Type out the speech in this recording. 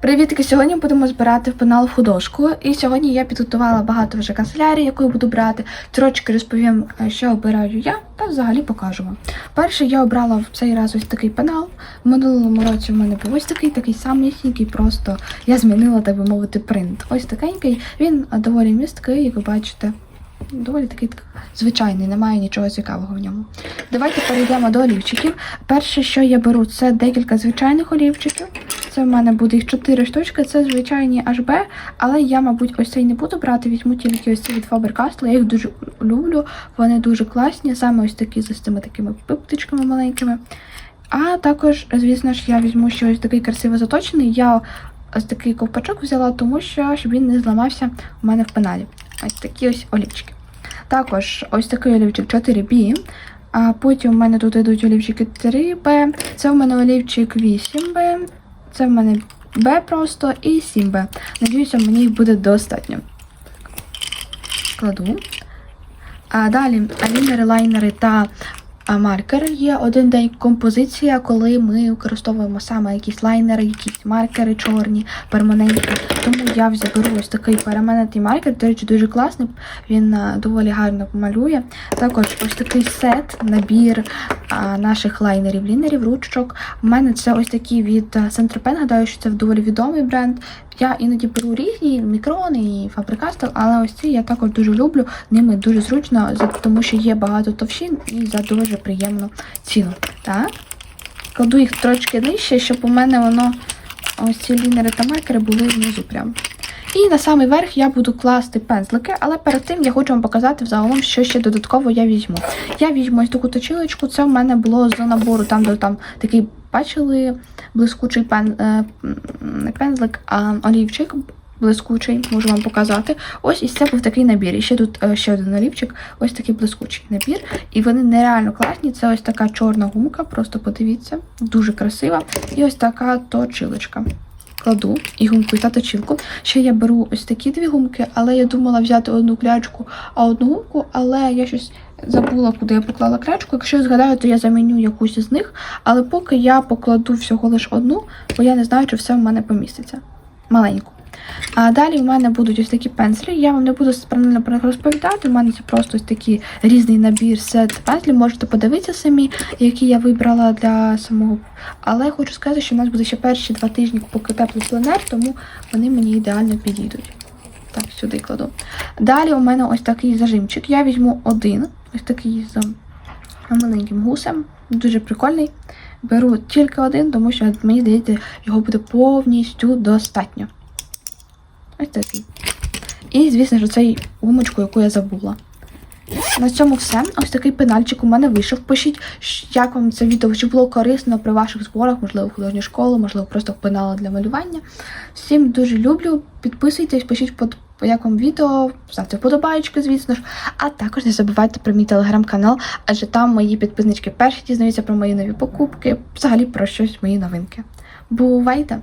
Привітки! Сьогодні будемо збирати в пенал художку. І сьогодні я підготувала багато вже канцелярій, яку буду брати. Трошки розповім, е, що обираю я, та взагалі покажу вам. Перше я обрала в цей раз ось такий пенал. В минулому році в мене був ось такий, такий самісінький, просто я змінила, так би мовити, принт. Ось такенький. Він е, доволі місткий, як ви бачите. Доволі такий звичайний, немає нічого цікавого в ньому. Давайте перейдемо до олівчиків. Перше, що я беру, це декілька звичайних олівчиків. Це в мене буде їх 4 штучки, це звичайні HB, але я, мабуть, ось цей не буду брати, візьму тільки ось цей від Faber-Castell. Я їх дуже люблю, вони дуже класні, саме ось такі з цими такими пиптичками маленькими. А також, звісно ж, я візьму ще ось такий красиво заточений. Я ось такий ковпачок взяла, тому що щоб він не зламався у мене в пеналі. Ось такі ось олівчики. Також ось такий олівчик 4B. А потім в мене тут йдуть олівчики 3B. Це в мене олівчик 8B. Це в мене Б просто і 7Б. Надіюся, мені їх буде достатньо. Кладу. А далі алінери, лайнери та а, маркери є один день композиція, коли ми використовуємо саме якісь лайнери, якісь маркери чорні, перманентні. Тому я заберу ось такий перманентний маркер. До речі, дуже класний. Він доволі гарно малює. Також ось такий сет, набір а, наших лайнерів, лінерів, ручок. У мене це ось такі від Сентропен. Гадаю, що це доволі відомий бренд. Я іноді беру різні мікрони і Faber-Castell, але ось ці я також дуже люблю. Ними дуже зручно, тому що є багато товщин і за дуже приємну ціну. Так. Кладу їх трошки нижче, щоб у мене воно ось ці лінери та маркери були внизу прям. І на самий верх я буду класти пензлики, але перед тим я хочу вам показати взагалом, що ще додатково я візьму. Я візьму ось таку точилочку, це в мене було з набору, там, де там такий бачили блискучий пен, е, не пензлик, а олівчик. Блискучий, можу вам показати. Ось і це був такий набір. І ще тут е, ще один олівчик, ось такий блискучий набір. І вони нереально класні. Це ось така чорна гумка, просто подивіться, дуже красива. І ось така точилочка. Кладу і гумку, і та точилку. Ще я беру ось такі дві гумки, але я думала взяти одну клячку, а одну гумку, але я щось забула, куди я поклала клячку. Якщо я згадаю, то я заміню якусь із них. Але поки я покладу всього лише одну, бо я не знаю, чи все в мене поміститься. Маленьку. А далі в мене будуть ось такі пензлі. Я вам не буду правильно про них розповідати. У мене це просто ось такий різний набір сет пензлів. Можете подивитися самі, які я вибрала для самого. Але я хочу сказати, що в нас буде ще перші два тижні, поки теплий пленер, тому вони мені ідеально підійдуть. Так, сюди кладу. Далі у мене ось такий зажимчик. Я візьму один, ось такий з маленьким гусем. Дуже прикольний. Беру тільки один, тому що мені здається, його буде повністю достатньо. Ось такий. І, звісно ж, цей гумочку, яку я забула. На цьому все. Ось такий пенальчик у мене вийшов. Пишіть, як вам це відео, чи було корисно при ваших зборах, можливо, в художню школу, можливо, просто пенала для малювання. Всім дуже люблю. Підписуйтесь, пишіть, под- як якому відео, ставте вподобайки, звісно ж. А також не забувайте про мій телеграм-канал, адже там мої підписнички перші дізнаються про мої нові покупки, взагалі про щось мої новинки. Бувайте!